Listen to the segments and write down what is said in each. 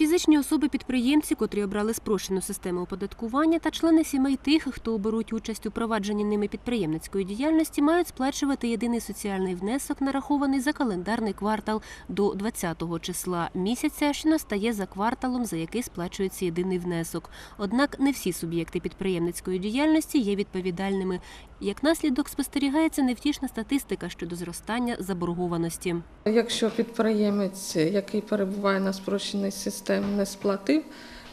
Фізичні особи-підприємці, котрі обрали спрощену систему оподаткування, та члени сімей тих, хто беруть участь у провадженні ними підприємницької діяльності, мають сплачувати єдиний соціальний внесок, нарахований за календарний квартал до 20-го числа місяця, що настає за кварталом, за який сплачується єдиний внесок. Однак не всі суб'єкти підприємницької діяльності є відповідальними. Як наслідок спостерігається невтішна статистика щодо зростання заборгованості. Якщо підприємець, який перебуває на спрощеній системі, не сплатив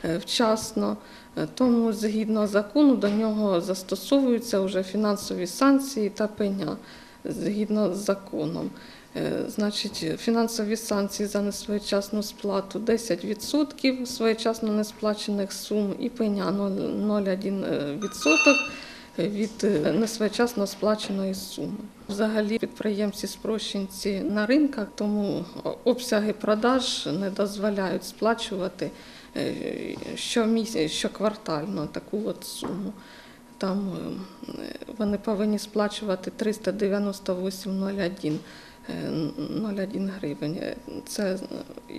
е, вчасно, е, тому згідно закону до нього застосовуються вже фінансові санкції та пеня згідно з законом. Е, Значить, фінансові санкції за несвоєчасну сплату 10% своєчасно несплачених сум і пеня 0,1% від е, несвоєчасно сплаченої суми. Взагалі підприємці спрощенці на ринках, тому обсяги продаж не дозволяють сплачувати е, щомісяць, щоквартально таку от суму. Там е, вони повинні сплачувати 398,01 е, 0,1 гривень. Це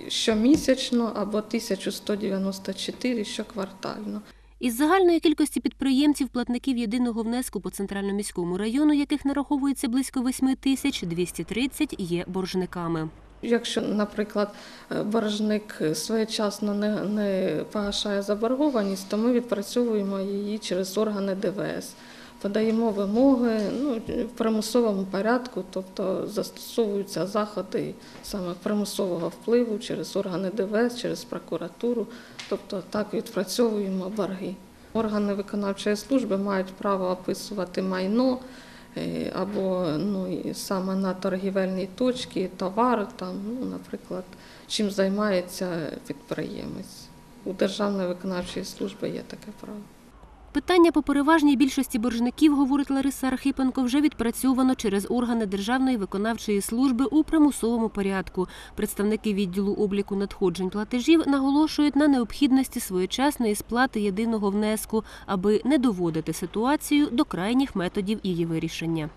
щомісячно або 1194 щоквартально. Із загальної кількості підприємців, платників єдиного внеску по центрально-міському району, яких нараховується близько 8 тисяч, 230 є боржниками. Якщо, наприклад, е, боржник своєчасно не, не погашає заборгованість, то ми відпрацьовуємо її через органи ДВС. Подаємо вимоги ну, в примусовому порядку, тобто застосовуються заходи саме примусового впливу через органи ДВС, через прокуратуру, тобто так відпрацьовуємо борги. Органи виконавчої служби мають право описувати майно е, або ну, саме на торгівельній точці товар, там, ну, наприклад, чим займається підприємець. У Державної виконавчої служби є таке право. Питання по переважній більшості боржників, говорить Лариса Архипенко, вже відпрацьовано через органи Державної виконавчої служби у примусовому порядку. Представники відділу обліку надходжень платежів наголошують на необхідності своєчасної сплати єдиного внеску, аби не доводити ситуацію до крайніх методів її вирішення.